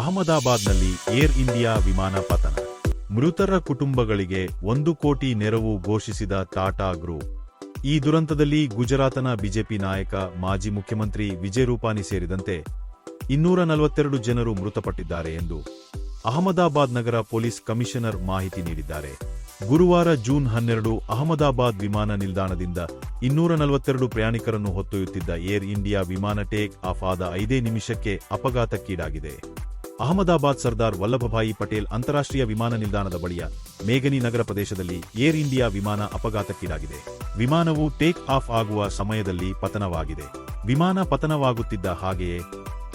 ಅಹಮದಾಬಾದ್ನಲ್ಲಿ air India ವಿಮಾನ ಪತನ. ಮೃತರ ಕುಟುಂಬಗಳಿಗೆ ಒಂದು ಕೋಟಿ ನೆರವು ಘೋಷಿಸಿದ ಟಾಟಾ ಗ್ರೂಪ್. ಈ ದುರಂತದಲ್ಲಿ ಗುಜರಾತನ ಬಿಜೆಪಿ ನಾಯಕ, ಮಾಜಿ ಮುಖ್ಯಮಂತ್ರಿ ವಿಜಯ್ ರೂಪಾನಿ ಸೇರಿದಂತೆ ಇನ್ನೂರ ನಲವತ್ತೆರಡು ಜನರು ಮೃತಪಟ್ಟಿದ್ದಾರೆ ಎಂದು ಅಹಮದಾಬಾದ್ ನಗರ ಪೊಲೀಸ್ ಕಮಿಷನರ್ ಮಾಹಿತಿ ನೀಡಿದ್ದಾರೆ. ಗುರುವಾರ ಜೂನ್ ಹನ್ನೆರಡು ಅಹಮದಾಬಾದ್ ವಿಮಾನ ನಿಲ್ದಾಣದಿಂದ ಇನ್ನೂರ ನಲವತ್ತೆರಡು ಪ್ರಯಾಣಿಕರನ್ನು ಹೊತ್ತೊಯ್ಯುತ್ತಿದ್ದ ಏರ್ ಇಂಡಿಯಾ ವಿಮಾನ ಟೇಕ್ ಆಫ್ ಆದ ಐದೇ ನಿಮಿಷಕ್ಕೆ ಅಪಘಾತಕ್ಕೀಡಾಗಿದೆ. ಅಹಮದಾಬಾದ್ ಸರ್ದಾರ್ ವಲ್ಲಭಭಾಯಿ ಪಟೇಲ್ ಅಂತಾರಾಷ್ಟ್ರೀಯ ವಿಮಾನ ನಿಲ್ದಾಣದ ಬಳಿಯ ಮೇಗನಿ ನಗರ ಪ್ರದೇಶದಲ್ಲಿ ಏರ್ ಇಂಡಿಯಾ ವಿಮಾನ ಅಪಘಾತಕ್ಕೀಡಾಗಿದೆ. ವಿಮಾನವು ಟೇಕ್ ಆಫ್ ಆಗುವ ಸಮಯದಲ್ಲಿ ಪತನವಾಗಿದೆ. ವಿಮಾನ ಪತನವಾಗುತ್ತಿದ್ದ ಹಾಗೆಯೇ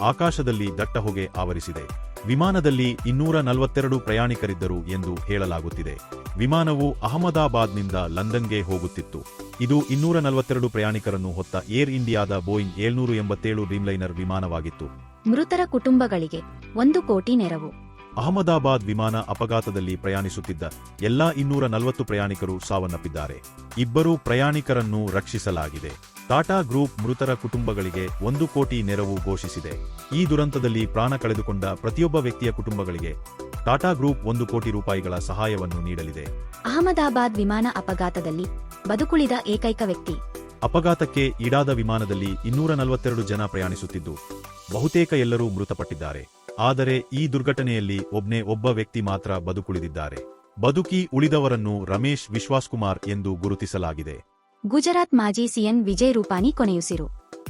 ಆಕಾಶದಲ್ಲಿ ದಟ್ಟ ಹೊಗೆ ಆವರಿಸಿದೆ. ವಿಮಾನದಲ್ಲಿ ಇನ್ನೂರ ನಲವತ್ತೆರಡು ಪ್ರಯಾಣಿಕರಿದ್ದರು ಎಂದು ಹೇಳಲಾಗುತ್ತಿದೆ. ವಿಮಾನವು ಅಹಮದಾಬಾದ್ನಿಂದ ಲಂಡನ್ಗೆ ಹೋಗುತ್ತಿತ್ತು. ಇದು ಇನ್ನೂರ ನಲವತ್ತೆರಡು ಪ್ರಯಾಣಿಕರನ್ನು ಹೊತ್ತ ಏರ್ ಇಂಡಿಯಾದ ಬೋಯಿಂಗ್ ಏಳ್ನೂರು ಎಂಬತ್ತೇಳು ಡ್ರೀಮ್ಲೈನರ್ ವಿಮಾನವಾಗಿತ್ತು. ಮೃತರ ಕುಟುಂಬಗಳಿಗೆ ಒಂದು ಕೋಟಿ ನೆರವು. ಅಹಮದಾಬಾದ್ ವಿಮಾನ ಅಪಘಾತದಲ್ಲಿ ಪ್ರಯಾಣಿಸುತ್ತಿದ್ದ ಎಲ್ಲಾ ಇನ್ನೂರ ನಲವತ್ತು ಪ್ರಯಾಣಿಕರು ಸಾವನ್ನಪ್ಪಿದ್ದಾರೆ. ಇಬ್ಬರು ಪ್ರಯಾಣಿಕರನ್ನು ರಕ್ಷಿಸಲಾಗಿದೆ. ಟಾಟಾ ಗ್ರೂಪ್ ಮೃತರ ಕುಟುಂಬಗಳಿಗೆ ಒಂದು ಕೋಟಿ ನೆರವು ಘೋಷಿಸಿದೆ. ಈ ದುರಂತದಲ್ಲಿ ಪ್ರಾಣ ಕಳೆದುಕೊಂಡ ಪ್ರತಿಯೊಬ್ಬ ವ್ಯಕ್ತಿಯ ಕುಟುಂಬಗಳಿಗೆ ಟಾಟಾ ಗ್ರೂಪ್ ಒಂದು ಕೋಟಿ ರೂಪಾಯಿಗಳ ಸಹಾಯವನ್ನು ನೀಡಲಿದೆ. ಅಹಮದಾಬಾದ್ ವಿಮಾನ ಅಪಘಾತದಲ್ಲಿ ಬದುಕುಳಿದ ಏಕೈಕ ವ್ಯಕ್ತಿ. ಅಪಘಾತಕ್ಕೆ ಈಡಾದ ವಿಮಾನದಲ್ಲಿ ಇನ್ನೂರ ನಲವತ್ತೆರಡು ಜನ ಪ್ರಯಾಣಿಸುತ್ತಿದ್ದು ಬಹುತೇಕ ಎಲ್ಲರೂ ಮೃತಪಟ್ಟಿದ್ದಾರೆ. ಆದರೆ ಈ ದುರ್ಘಟನೆಯಲ್ಲಿ ಒಬ್ನೇ ಒಬ್ಬ ವ್ಯಕ್ತಿ ಮಾತ್ರ ಬದುಕುಳಿದಿದ್ದಾರೆ. ಬದುಕಿ ಉಳಿದವರನ್ನು ರಮೇಶ್ ವಿಶ್ವಾಸ್ ಕುಮಾರ್ ಎಂದು ಗುರುತಿಸಲಾಗಿದೆ. ಗುಜರಾತ್ ಮಾಜಿ ಸಿಎಂ ವಿಜಯ್ ರೂಪಾನಿ ಕೊನೆಯುಸಿರು.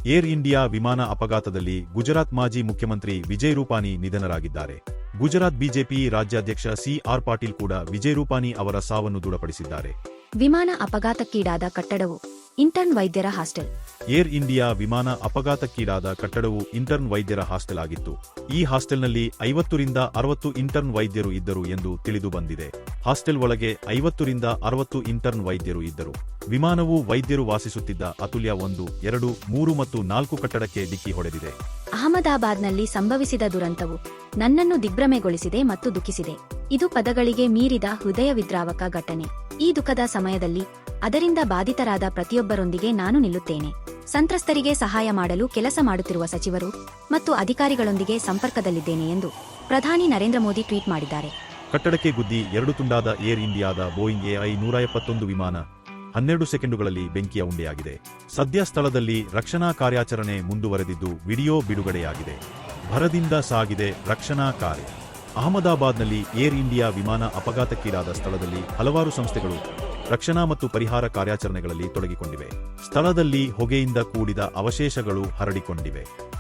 ಏರ್ ಇಂಡಿಯಾ ವಿಮಾನ ಅಪಘಾತದಲ್ಲಿ ಗುಜರಾತ್ ಮಾಜಿ ಮುಖ್ಯಮಂತ್ರಿ ವಿಜಯ್ ರೂಪಾನಿ ನಿಧನರಾಗಿದ್ದಾರೆ. ಗುಜರಾತ್ ಬಿಜೆಪಿ ರಾಜ್ಯಾಧ್ಯಕ್ಷ ಸಿಆರ್ ಪಾಟೀಲ್ ಕೂಡ ವಿಜಯ್ ರೂಪಾನಿ ಅವರ ಸಾವನ್ನು ದೃಢಪಡಿಸಿದ್ದಾರೆ. ವಿಮಾನ ಅಪಘಾತಕ್ಕೀಡಾದ ಕಟ್ಟಡವು ಇಂಟರ್ನ್ ವೈದ್ಯರ ಹಾಸ್ಟೆಲ್. ಏರ್ ಇಂಡಿಯಾ ವಿಮಾನ ಅಪಘಾತಕ್ಕೀಡಾದ ಕಟ್ಟಡವು ಇಂಟರ್ನ್ ವೈದ್ಯರ ಹಾಸ್ಟೆಲ್ ಆಗಿತ್ತು. ಈ ಹಾಸ್ಟೆಲ್ನಲ್ಲಿ ಐವತ್ತರಿಂದ ಅರವತ್ತು ಇಂಟರ್ನ್ ವೈದ್ಯರು ಇದ್ದರು ಎಂದು ತಿಳಿದು ಬಂದಿದೆ. ಹಾಸ್ಟೆಲ್ ಒಳಗೆ ಐವತ್ತರಿಂದ ಅರವತ್ತು ಇಂಟರ್ನ್ ವೈದ್ಯರು ಇದ್ದರು. ವಿಮಾನವು ವೈದ್ಯರು ವಾಸಿಸುತ್ತಿದ್ದ ಅತುಲ್ಯ ಒಂದು ಎರಡು ಮೂರು ಮತ್ತು ನಾಲ್ಕು ಕಟ್ಟಡಕ್ಕೆ ಡಿಕ್ಕಿ ಹೊಡೆದಿದೆ. ಅಹಮದಾಬಾದ್ನಲ್ಲಿ ಸಂಭವಿಸಿದ ದುರಂತವು ನನ್ನನ್ನು ದಿಗ್ಭ್ರಮೆಗೊಳಿಸಿದೆ ಮತ್ತು ದುಃಖಿಸಿದೆ. ಇದು ಪದಗಳಿಗೆ ಮೀರಿದ ಹೃದಯ ವಿದ್ರಾವಕ ಘಟನೆ. ಈ ದುಃಖದ ಸಮಯದಲ್ಲಿ ಅದರಿಂದ ಬಾಧಿತರಾದ ಪ್ರತಿಯೊಬ್ಬರೊಂದಿಗೆ ನಾನು ನಿಲ್ಲುತ್ತೇನೆ. ಸಂತ್ರಸ್ತರಿಗೆ ಸಹಾಯ ಮಾಡಲು ಕೆಲಸ ಮಾಡುತ್ತಿರುವ ಸಚಿವರು ಮತ್ತು ಅಧಿಕಾರಿಗಳೊಂದಿಗೆ ಸಂಪರ್ಕದಲ್ಲಿದ್ದೇನೆ ಎಂದು ಪ್ರಧಾನಿ ನರೇಂದ್ರ ಮೋದಿ ಟ್ವೀಟ್ ಮಾಡಿದ್ದಾರೆ. ಕಟ್ಟಡಕ್ಕೆ ಗುದ್ದಿ ಎರಡು ತುಂಡಾದ ಏರ್ ಇಂಡಿಯಾದ ಬೋಯಿಂಗ್ ಎಐ ನೂರ ಎಪ್ಪತ್ತೊಂದು ವಿಮಾನ ಹನ್ನೆರಡು ಸೆಕೆಂಡುಗಳಲ್ಲಿ ಬೆಂಕಿಯ ಉಂಡೆಯಾಗಿದೆ. ಸದ್ಯ ಸ್ಥಳದಲ್ಲಿ ರಕ್ಷಣಾ ಕಾರ್ಯಾಚರಣೆ ಮುಂದುವರೆದಿದ್ದು ವಿಡಿಯೋ ಬಿಡುಗಡೆಯಾಗಿದೆ. ಭರದಿಂದ ಸಾಗಿದೆ ರಕ್ಷಣಾ ಕಾರ್ಯ. ಅಹಮದಾಬಾದ್ನಲ್ಲಿ ಏರ್ ಇಂಡಿಯಾ ವಿಮಾನ ಅಪಘಾತಕ್ಕೀಡಾದ ಸ್ಥಳದಲ್ಲಿ ಹಲವಾರು ಸಂಸ್ಥೆಗಳು ರಕ್ಷಣಾ ಮತ್ತು ಪರಿಹಾರ ಕಾರ್ಯಾಚರಣೆಗಳಲ್ಲಿ ತೊಡಗಿಕೊಂಡಿವೆ. ಸ್ಥಳದಲ್ಲಿ ಹೊಗೆಯಿಂದ ಕೂಡಿದ ಅವಶೇಷಗಳು ಹರಡಿಕೊಂಡಿವೆ.